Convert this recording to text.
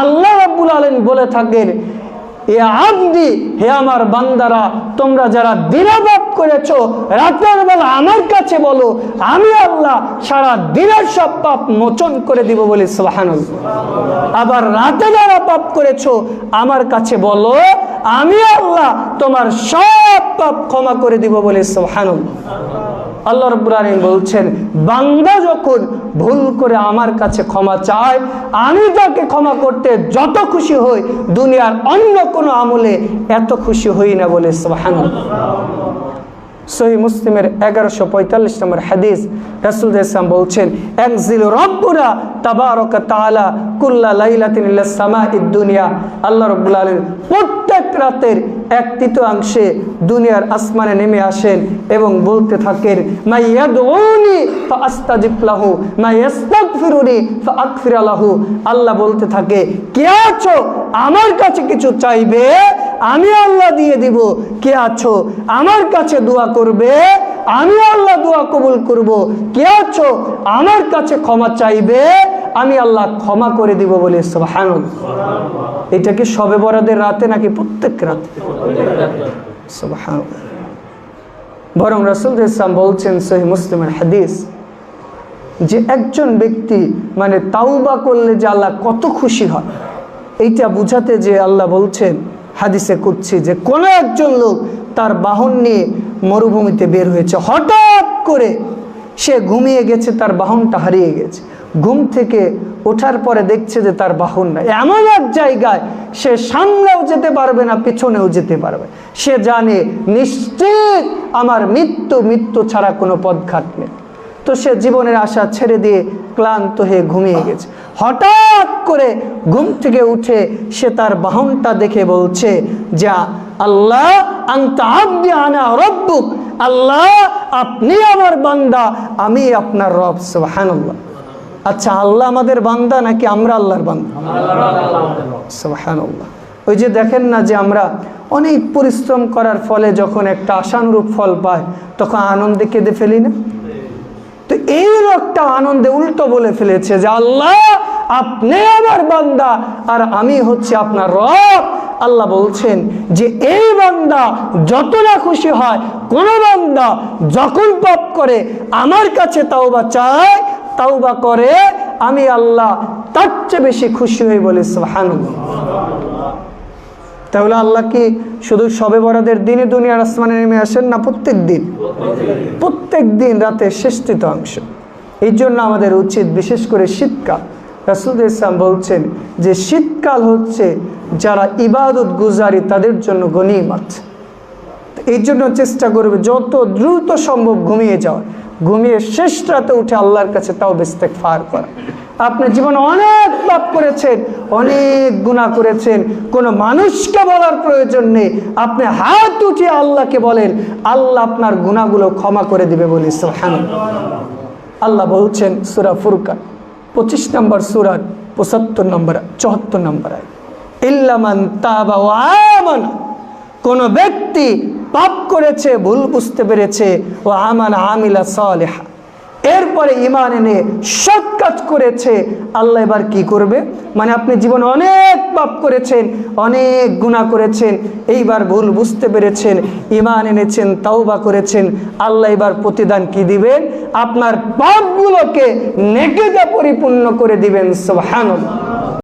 আল্লাহ রাব্বুল আলামিন বলে থাকেন, এ আব্দি, হে আমার বান্দারা, তোমরা যারা দিনাবাদ করেছ, রাতের বেলা আমার কাছে বলো, আমি আল্লাহ সারা দিনের সব পাপ মোচন করে দিব বলে সুবহানাল্লাহ। আবার রাতে যারা পাপ করেছ, আমার কাছে বলো, আমি আল্লাহ তোমার সব পাপ ক্ষমা করে দিব বলে সুবহানাল্লাহ। আল্লাহ রব্বুল আলম বলছেন বাংলা যখন ভুল করে আমার কাছে ক্ষমা চায়, আমি তাকে ক্ষমা করতে যত খুশি হই, দুনিয়ার অন্য কোনো আমলে এত খুশি হই না বলে, সুবহানাল্লাহ। সহি মুসলিমের এগারোশো পঁয়তাল্লিশ নম্বর হাদিস রাসুল ইসলাম বলছেন একজিল রব্বুরা তাবারক তাআলা কুল্লা লাইলাতিন ইলা সামা দুনিয়া। আল্লাহ রাব্বুল আলামিন প্রত্যেক রাতের এক তৃতীয়াংশে দুনিয়ার আসমানে নেমে আসেন এবং বলতে থাকেন আল্লাহ বলতে থাকে, কে আছো? আমার কাছে কিছু চাইবে? আমি আল্লাহ দিয়ে দিব। কে আছো? আমার কাছে দোয়া করবে। আমি আল্লাহ দোয়া কবুল করব। কে আছো? আমার কাছে ক্ষমা চাইবে। আমি আল্লাহ ক্ষমা করে দিব বলে সুবহানাল্লাহ। এটা কি সবে বরাদের রাতে নাকি প্রত্যেক রাতে? বরং রাসূল ইসলাম বলছেন সহি মুসলিমের হাদিস যে একজন ব্যক্তি মানে তাওবা করলে যে আল্লাহ কত খুশি হয়। এইটা বুঝাতে যে আল্লাহ বলছেন হাদিসে করছি যে কোনো একজন লোক তার বাহন নিয়ে মরুভূমিতে বের হয়েছে। হঠাৎ করে সে ঘুমিয়ে গেছে, তার বাহনটা হারিয়ে গেছে। ঘুম থেকে ওঠার পরে দেখছে যে তার বাহন নাই। এমন এক জায়গায় সে সামনেও যেতে পারবে না, পিছনেও যেতে পারবে। সে জানে, নিশ্চিত আমার মৃত্যু মৃত্যু ছাড়া কোনো পথঘাট নেই। তো সে জীবনের আশা ছেড়ে দিয়ে ক্লান্ত হয়ে ঘুমিয়ে গেছে। হঠাৎ করে ঘুম থেকে উঠে সে তার বাহনটা দেখে বলছে, যা, আল্লাহ আনা আল্লাহ, আপনি আমার বান্দা, আমি আপনার রব, সুবহানাল্লাহ। আচ্ছা আল্লাহ আমাদের বান্দা নাকি আমরা আল্লাহর বান্দা? সুবহানাল্লাহ। ওই যে দেখেন না যে আমরা অনেক পরিশ্রম করার ফলে যখন একটা আশানুরূপ ফল পাই, তখন আনন্দে কেঁদে ফেলি না? এই লোকটা আনন্দে উল্টো বলে ফেলেছে যে, আল্লাহ, আপনি আমার বান্দা আর আমি হচ্ছে আপনার রব। আল্লাহ বলছেন যে, এই বান্দা যত না খুশি হয়, কোন বান্দা যখন পাপ করে, আমার কাছে তাওবা চায়, তাওবা করে, আমি আল্লাহ তার চেয়ে বেশি খুশি হই বলে সুবহানাল্লাহ। তাহলে আল্লাহ কি শুধু সবে বরাদের দিনে দুনিয়ার আসমানে নেমে আসেন না প্রত্যেক দিন? প্রত্যেক দিন রাতে শেষটিত অংশ। এই জন্য আমাদের উচিত বিশেষ করে শীতকাল। রাসুল ইসলাম বলছেন যে শীতকাল হচ্ছে যারা ইবাদত গুজারি তাদের জন্য গনিমত। এই জন্য চেষ্টা করবে যত দ্রুত সম্ভব ঘুমিয়ে যাওয়া ঘুমিয়ে শেষ রাতে উঠে আল্লাহর কাছে তাও বেস্তেক ফার করা। আপনি জীবনে অনেক পাপ করেছেন, অনেক গুণা করেছেন। কোনো মানুষকে বলার প্রয়োজন নেই। আপনি হাত উঠিয়ে আল্লাহকে বলেন, আল্লাহ আপনার গুণাগুলো ক্ষমা করে দিবে বলি। সোহান আল্লাহ বলছেন সুরা ফুরকান, পঁচিশ নম্বর সুরার পঁচাত্তর নম্বর, চুয়াত্তর নম্বর আয় ইল্লামান তাবা ও ব্যক্তি পাপ করেছে, ভুল বুঝতে পেরেছে ও আমান আমিলা সালেহা। এরপরে ইমান এনে সৎ কাজ করেছে, আল্লাহ এবার কি করবে? মানে আপনি জীবন অনেক পাপ করেছেন, অনেক গুণা করেছেন, এইবার ভুল বুঝতে পেরেছেন ইমান এনেছেন, তাওবা করেছেন, আল্লাহ এবার প্রতিদান কি দিবেন? আপনার পাপগুলোকে নেকেজা পরিপূর্ণ করে দিবেন সব সুবহানাল্লাহ।